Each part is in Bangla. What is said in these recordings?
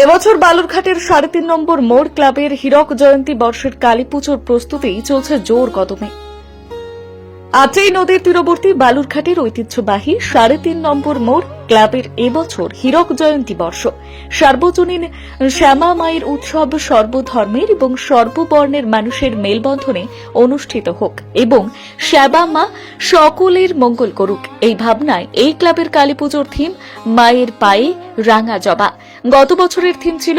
এবছর বালুরঘাটের সাড়ে তিন নম্বর মোড় ক্লাবের হীরক জয়ন্তী বর্ষের কালী পুজোর প্রস্তুতি চলছে জোর কদমে। আচেই নদীর তীরবর্তী বালুরঘাটের ঐতিহ্যবাহী সাড়ে তিন নম্বর মোড় ক্লাবের এবছর হীরক জয়ন্তী বর্ষ। সার্বজনীন শ্যামা মায়ের উৎসব সর্বধর্মের এবং সর্ববর্ণের মানুষের মেলবন্ধনে অনুষ্ঠিত হোক এবং শ্যামা মা সকলের মঙ্গল করুক। এই ভাবনায় এই ক্লাবের কালী পুজোর থিম, মায়ের পায়ে রাঙা জবা। গত বছরের থিম ছিল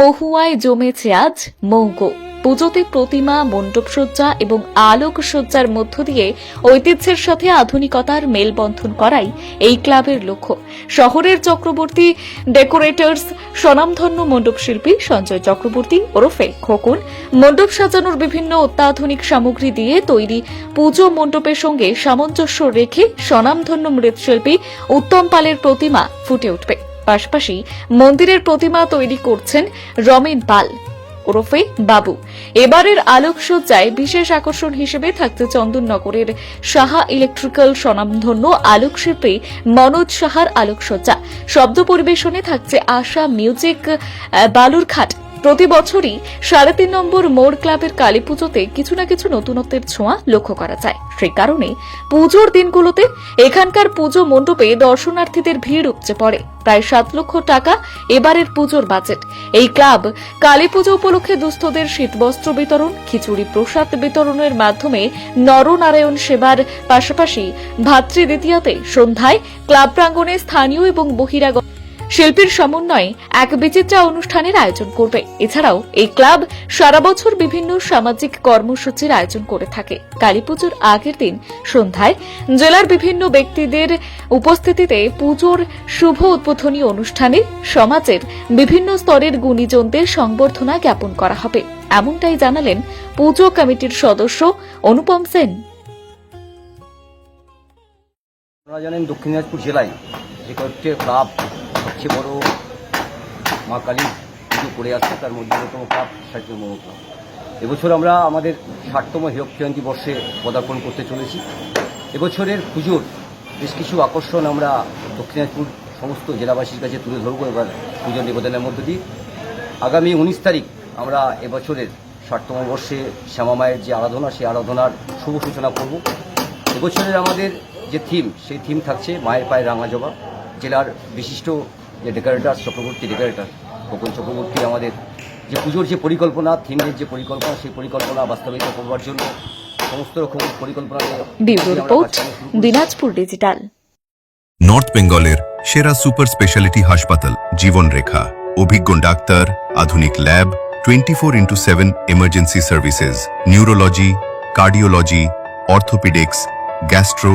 মহুয়ায় জমেছে আজ মৌগো পুজোতে প্রতিমা মণ্ডপসজ্জা এবং আলোকসজ্জার মধ্য দিয়ে ঐতিহ্যের সাথে আধুনিকতার মেলবন্ধন করাই এই ক্লাবের লক্ষ্য। শহরের চক্রবর্তী ডেকোরেটর্স, স্বনামধন্য মণ্ডপ শিল্পী সঞ্জয় চক্রবর্তী ওরফে খোকন, মণ্ডপ সাজানোর বিভিন্ন অত্যাধুনিক সামগ্রী দিয়ে তৈরি পুজো মণ্ডপের সঙ্গে সামঞ্জস্য রেখে স্বনামধন্য মৃৎশিল্পী উত্তম পালের প্রতিমা ফুটে উঠবে। পাশাপাশি মন্দিরের প্রতিমা তৈরি করছেন রমেন পাল, ওরফে বাবু। এবারের আলোকসজ্জায় বিশেষ আকর্ষণ হিসেবে থাকছে চন্দননগরের সাহা ইলেকট্রিক্যাল স্বনামধন্য আলোকশিল্পী মনোজ সাহার আলোকসজ্জা। শব্দ পরিবেশনে থাকছে আশা মিউজিক বালুরঘাট। প্রতি বছরই সাড়ে তিন নম্বর মোড় ক্লাবের কালী পুজোতে কিছু না কিছু নতুনত্বের ছোঁয়া লক্ষ্য করা যায়। সেই কারণে পুজোর দিনগুলোতে এখানকার পুজো মণ্ডপে দর্শনার্থীদের ভিড় উপচে পড়ে। প্রায় সাত লক্ষ টাকা এবারের পুজোর বাজেট। এই ক্লাব কালী পুজো উপলক্ষে দুস্থদের শীতবস্ত্র বিতরণ, খিচুড়ি প্রসাদ বিতরণের মাধ্যমে নরনারায়ণ সেবার পাশাপাশি ভাতৃদ্বিতীয়াতে সন্ধ্যায় ক্লাব প্রাঙ্গণে স্থানীয় এবং বহিরাগত শিল্পীর সমন্বয়ে এক বিচিত্রা অনুষ্ঠানের আয়োজন করবে। এছাড়াও এই ক্লাব সারা বছর বিভিন্ন সামাজিক কর্মসূচির আয়োজন করে থাকে। কালীপুজোর আগের দিন সন্ধ্যায় জেলার বিভিন্ন ব্যক্তিদের উপস্থিতিতে পুজোর শুভ উদ্বোধনী অনুষ্ঠানে সমাজের বিভিন্ন স্তরের গুণীজনদের সংবর্ধনা জ্ঞাপন করা হবে। এমনটাই জানালেন পুজো কমিটির সদস্য অনুপম সেন। আপনারা জানেন দক্ষিণ দিনাজপুর জেলায় যে কয়েকটি ক্লাব সবচেয়ে বড় মা কালী পুজো করে আসছে, তার মধ্যে অন্যতম ক্লাব ষাটতম ক্লাব এবছর আমরা আমাদের ষাটতম হীরক জয়ন্তী বর্ষে পদার্পণ করতে চলেছি। এবছরের পুজোর বেশ কিছু আকর্ষণ আমরা দক্ষিণাজপুর সমস্ত জেলাবাসীর কাছে তুলে ধরবো এবার পুজো নিবেদনের মধ্য দিয়ে। আগামী উনিশ তারিখ আমরা এবছরের ষাটতম বর্ষে শ্যামা মায়ের যে আরাধনা, সেই আরাধনার শুভ সূচনা করব। এবছরের আমাদের যে থিম সেই থিম থাকছে মায়ের পায়ে রাঙা জবা। জেলার বিশিষ্ট যে ডেকোরেটার চক্রবর্তী ডেকারেটার খোকন চক্রবর্তী আমাদের যে পুজোর যে পরিকল্পনা থিমের যে পরিকল্পনা সেই পরিকল্পনা বাস্তবায়িত করবার জন্য সমস্ত রকম পরিকল্পনা রিপোর্ট। দিনাজপুর ডিজিটাল নর্থ বেঙ্গলের সেরা সুপার স্পেশালিটি হাসপাতাল জীবনরেখা অভিজ্ঞ ডাক্তার আধুনিক lab twenty four into seven emergency services neurology cardiology orthopaedics gastro